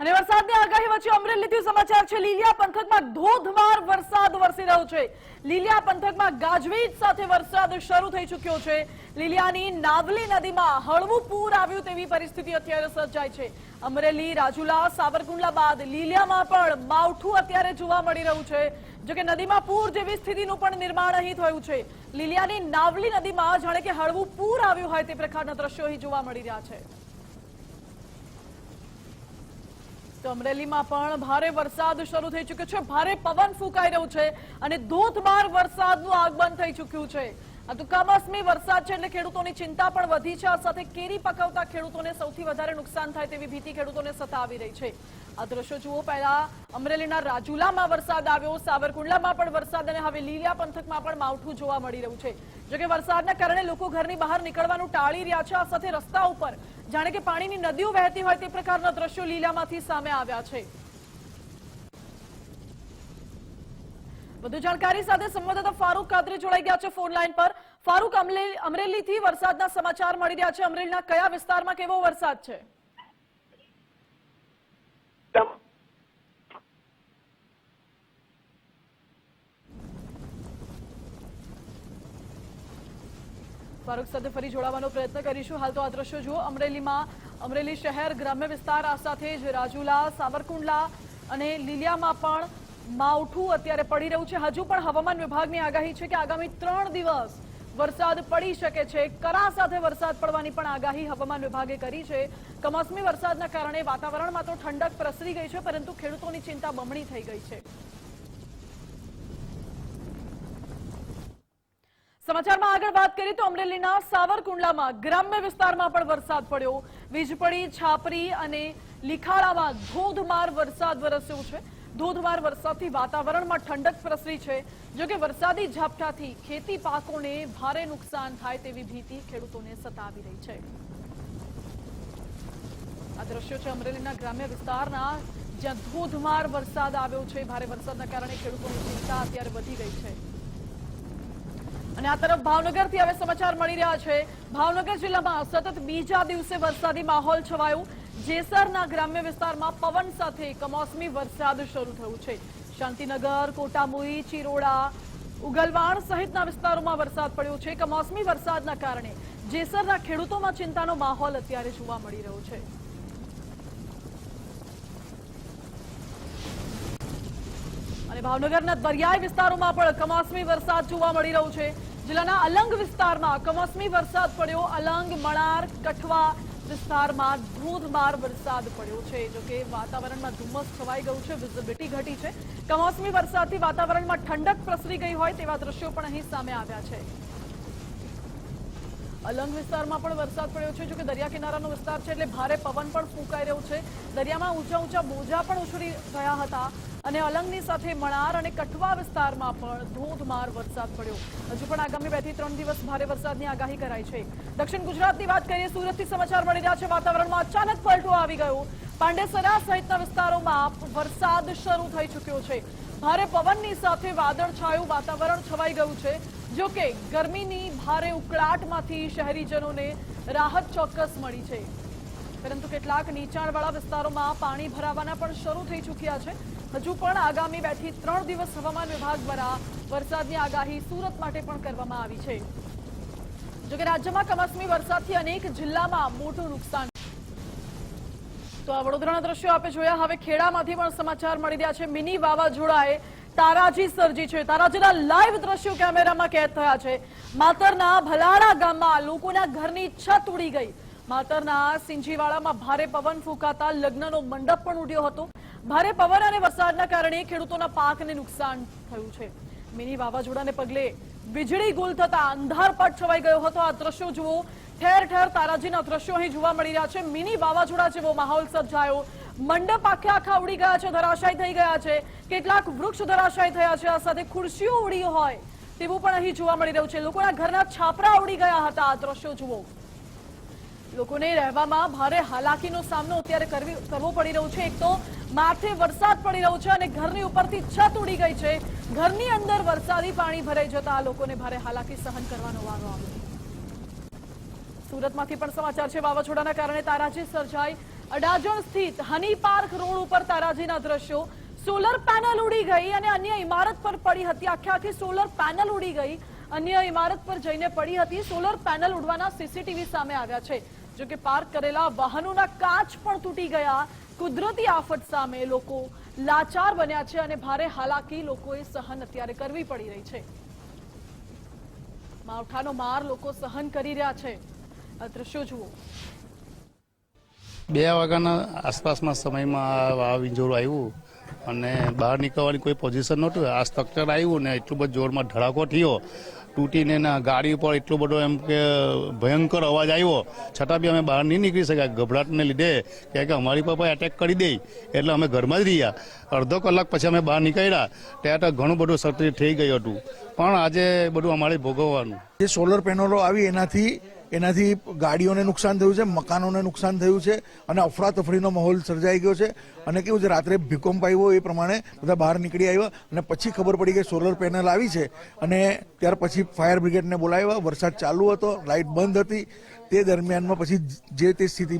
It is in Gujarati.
અને વરસાદની આગાહી વચ્ચે અમરેલીથી સમાચાર છે, લીલિયા પંથકમાં ધોધમાર વરસાદ વરસી રહ્યો છે. લીલિયા પંથકમાં ગાજવીજ સાથે વરસાદ શરૂ થઈ ચૂક્યો છે. લીલિયાની નાવલી નદીમાં હળવું પૂર આવ્યું તેવી પરિસ્થિતિ અત્યારે સર્જાય છે. અમરેલી, રાજુલા, સાવરકુંડલા બાદ લીલિયામાં પણ માવઠું અત્યારે જોવા મળી રહ્યું છે. જોકે નદીમાં પૂર જેવી સ્થિતિનું પણ નિર્માણ અહીં થયું છે. લીલિયાની નાવલી નદીમાં જાણે કે હળવું પૂર આવ્યું હોય તે પ્રકારના દ્રશ્યો અહીં જોવા મળી રહ્યા છે. તો અમરેલીમાં પણ ભારે વરસાદ શરૂ થઈ ચુક્યો છે. ભારે પવન ફૂંકાઈ રહ્યું છે અને ધોધમાર વરસાદનું આગમન થઈ ચૂક્યું છે. તો કમોસમી વરસાદ છે એટલે ખેડૂતોની ચિંતા પણ વધી છે. આ સાથે કેરી પકવતા ખેડૂતોને સૌથી વધારે નુકસાન થાય તેવી ભીતિ ખેડૂતોને સતાવી રહી છે. આ દ્રશ્યો જુઓ, પહેલા અમરેલીના રાજુલામાં વરસાદ આવ્યો, સાવરકુંડલામાં પણ વરસાદ અને હવે લીલિયા પંથકમાં પણ માવઠું જોવા મળી રહ્યું છે. જોકે વરસાદના કારણે લોકો ઘરની બહાર નીકળવાનું ટાળી રહ્યા છે. આ સાથે રસ્તા ઉપર જાણે કે પાણીની નદીઓ વહેતી હોય તે પ્રકારના દ્રશ્યો લીલામાંથી સામે આવ્યા છે. વધુ જાણકારી સાથે સંવાદદાતા ફારૂક કાદરી જોડાઈ ગયા છે ફોન લાઈન પર. ફારૂક અમરેલી થી વરસાદના સમાચાર મળી રહ્યા છે. અમરેલીના કયા વિસ્તારમાં કેવો વરસાદ છે? ફારૂક સાથે ફરી જોડાવાનો પ્રયત્ન કરીશું. હાલ તો આ દ્રશ્યો જુઓ. અમરેલીમાં, અમરેલી શહેર, ગ્રામ્ય વિસ્તાર, આ સાથે જ રાજુલા, સાવરકુંડલા અને લીલિયામાં પણ માવઠું અત્યારે પડી રહ્યું છે. હજુ પણ હવામાન વિભાગની આગાહી છે કે આગામી ત્રણ દિવસ વરસાદ પડી શકે છે. કરા સાથે વરસાદ પડવાની પણ આગાહી હવામાન વિભાગે કરી છે. કમોસમી વરસાદના કારણે વાતાવરણમાં તો ઠંડક પ્રસરી ગઈ છે, પરંતુ ખેડૂતોની ચિંતા બમણી થઈ ગઈ છે. સમાચારમાં આગળ વાત કરીએ તો અમરેલીના સાવરકુંડલામાં ગ્રામ્ય વિસ્તારમાં પણ વરસાદ પડ્યો. વીજપડી છાપરી અને લીખાડામાં ધોધમાર વરસાદ વરસ્યો છે. ધોધમાર વરસાદથી વાતાવરણમાં ઠંડક પ્રસરી છે. જોકે વરસાદી ઝાપટાથી ખેતી પાકોને ભારે નુકસાન થાય તેવી ભીતિ ખેડૂતોને સતાવી રહી છે. આ દ્રશ્યો છે અમરેલીના ગ્રામ્ય વિસ્તારના, જ્યાં ધોધમાર વરસાદ આવ્યો છે. ભારે વરસાદના કારણે ખેડૂતોની ચિંતા અત્યારે વધી ગઈ છે. અને આ તરફ ભાવનગરથી હવે સમાચાર મળી રહ્યા છે. ભાવનગર જિલ્લામાં સતત બીજા દિવસે વરસાદી માહોલ છવાયો. જેસરના ગ્રામ્ય વિસ્તારમાં પવન સાથે કમોસમી વરસાદ શરૂ થયું છે. શાંતિનગર, કોટામુઈ, ચિરોડા, ઉગલવાણ સહિતના વિસ્તારોમાં વરસાદ પડ્યો છે કમોસમી વરસાદના કારણે જેસરના ખેડૂતોમાં ચિંતાનો માહોલ અત્યારે જોવા મળી રહ્યો છે. અને ભાવનગરના દરિયાઈ વિસ્તારોમાં પણ કમોસમી વરસાદ જોવા મળી રહ્યો છે. જિલ્લાના અલંગ વિસ્તારમાં કમોસમી વરસાદ પડ્યો. અલંગ, મણાર, કઠવા વિસ્તારમાં ધોધમાર વરસાદ પડ્યો છે જોકે વાતાવરણમાં ધુમ્મસ છવાઈ ગયું છે વિઝિબિલિટી ઘટી છે. કમોસમી વરસાદથી વાતાવરણમાં ઠંડક પ્રસરી ગઈ હોય તેવા દ્રશ્યો પણ અહીં સામે આવ્યા છે. અલંગ વિસ્તારમાં પણ વરસાદ પડ્યો છે જોકે દરિયા કિનારાનો વિસ્તાર છે, એટલે ભારે પવન પણ ફૂંકાઈ રહ્યો છે. દરિયામાં ઊંચા ઊંચા બોજા પણ ઉછળી ગયા હતા. અને અલંગની સાથે મણાર અને કઠવા વિસ્તારમાં પણ ધોધમાર વરસાદ પડ્યો. હજુ પણ આગામી બેથી ત્રણ દિવસ ભારે વરસાદની આગાહી કરાઈ છે. દક્ષિણ ગુજરાતની વાત કરીએ, સુરતથી સમાચાર મળી રહ્યા છે, વાતાવરણમાં અચાનક પલટો આવી ગયો. પાંડેસરા સહિતના વિસ્તારોમાં વરસાદ શરૂ થઈ ચૂક્યો છે. ભારે પવનની સાથે વાદળછાયું વાતાવરણ છવાઈ ગયું છે. જો કે ગરમીની ભારે ઉકળાટમાંથી શહેરીજનોને રાહત ચોક્કસ મળી છે. પરંતુ કેટલાક નીચાણવાળા વિસ્તારોમાં પાણી ભરાવાના પણ શરૂ થઈ ચૂક્યા છે. હજુ પણ આગામી બેથી ત્રણ દિવસ હવામાન વિભાગ દ્વારા વરસાદની આગાહી સુરત માટે પણ કરવામાં આવી છે. જોકે રાજ્યમાં કમોસમી વરસાદથી અનેક જિલ્લામાં મોટું નુકસાન તો આ વડોદરાના દ્રશ્યો આપણે જોયા. હવે ખેડામાંથી પણ સમાચાર મળી રહ્યા છે. મિની વાવાઝોડાએ તારાજી સર્જી છે. તારાજીના લાઈવ દ્રશ્યો કેમેરામાં કેદ થયા છે. માતરના ભલાડા ગામમાં લોકોના ઘરની છત ઉડી ગઈ. માતરના સિંજીવાડામાં ભારે પવન ફૂંકાતા લગ્નનો મંડપ પણ ઉડ્યો હતો. ભારે પવન અને વરસાદના કારણે ખેડૂતોના પાકને નુકસાન થયું છે. મિની વાવાઝોડાને પગલે વીજળી ગુલ થતા અંધારપટ છવાઈ ગયો હતો. આ દ્રશ્યો જુઓ, ઠેર ઠેર તારાજીના દ્રશ્યો અહીં જોવા મળી રહ્યા છે. મિની વાવાઝોડા જેવો માહોલ સર્જાયો. મંડપ આખે આખા ઉડી ગયા છે, ધરાશાય થઈ ગયા છે. કેટલાક વૃક્ષ ધરાશાય થયા છે. આ સાથે ખુરશીઓ ઉડી હોય તેવું પણ અહીં જોવા મળી રહ્યું છે. લોકોના ઘરના છાપરા ઉડી ગયા હતા. આ દ્રશ્યો જુઓ. લોકોને રહેવામાં ભારે હાલાકીનો સામનો અત્યારે કરવી પડી રહ્યો છે. એક તો માથે વરસાદ પડી રહ્યો છે અને ઘરની ઉપરથી છત ઉડી ગઈ છે. ઘરની અંદર વરસાદી પાણી ભરાઈ જતા આ લોકોને ભારે હાલાકી સહન કરવાનો વારો આવ્યો. સુરતમાંથી પણ સમાચાર છે. વાવાઝોડાના કારણે તારાજી સર્જાઈ. અડાજણ સ્થિત હની પાર્ક રોડ ઉપર તારાજીના દ્રશ્યો. સોલર પેનલ ઉડી ગઈ અને અન્ય ઇમારત પર પડી હતી. આખે આખી સોલર પેનલ ઉડી ગઈ. અન્ય ઇમારત પર જઈને પડી હતી. સોલર પેનલ ઉડવાના સીસીટીવી સામે આવ્યા છે. જો કે પાર્ક કરેલા વાહનોના કાચ પણ તૂટી ગયા. કુદરતી આફત સામે લોકો લાચાર બન્યા છે અને ભારે હાલાકી લોકોએ સહન અત્યારે કરવી પડી રહી છે. માવઠાનો માર લોકો સહન કરી રહ્યા છે. દ્રશ્યો જુઓ. બે વાગ્યાના આસપાસના સમયમાં આ વિંજોરું આવ્યું અને બહાર નીકળવાની કોઈ પોઝિશન નહોતું. આ સ્ટ્રક્ચર આવ્યું ને એટલું બધું જોરમાં ધડાકો થયો. તૂટીને ગાડી ઉપર એટલો બધો એમ કે ભયંકર અવાજ આવ્યો. છતાં બી અમે બહાર નહીં નીકળી શક્યા. ગભરાટને લીધે કે કે અમારી પર એટેક કરી દે એટલે અમે ઘરમાં જ રહ્યા. અડધો કલાક પછી અમે બહાર નીકળ્યા. ત્યાં તો ઘણું બધું સક્રિય થઈ ગયું હતું. પણ આજે બધું અમારે ભોગવવાનું. જે સોલર પેનલો આવી એનાથી એનાથી ગાડીઓને નુકસાન થયું છે, મકાનોને નુકસાન થયું છે અને અફરાતફરીનો માહોલ સર્જાઈ ગયો છે. અને કેવું છે, રાત્રે ભૂકંપ આવ્યો એ પ્રમાણે બધા બહાર નીકળી આવ્યા અને પછી ખબર પડી કે સોલર પેનલ આવી છે અને ત્યાર પછી ફાયર બ્રિગેડને બોલાવ્યા. વરસાદ ચાલુ હતો લાઇટ બંધ હતી. તે દરમિયાનમાં પછી જે તે સ્થિતિમાં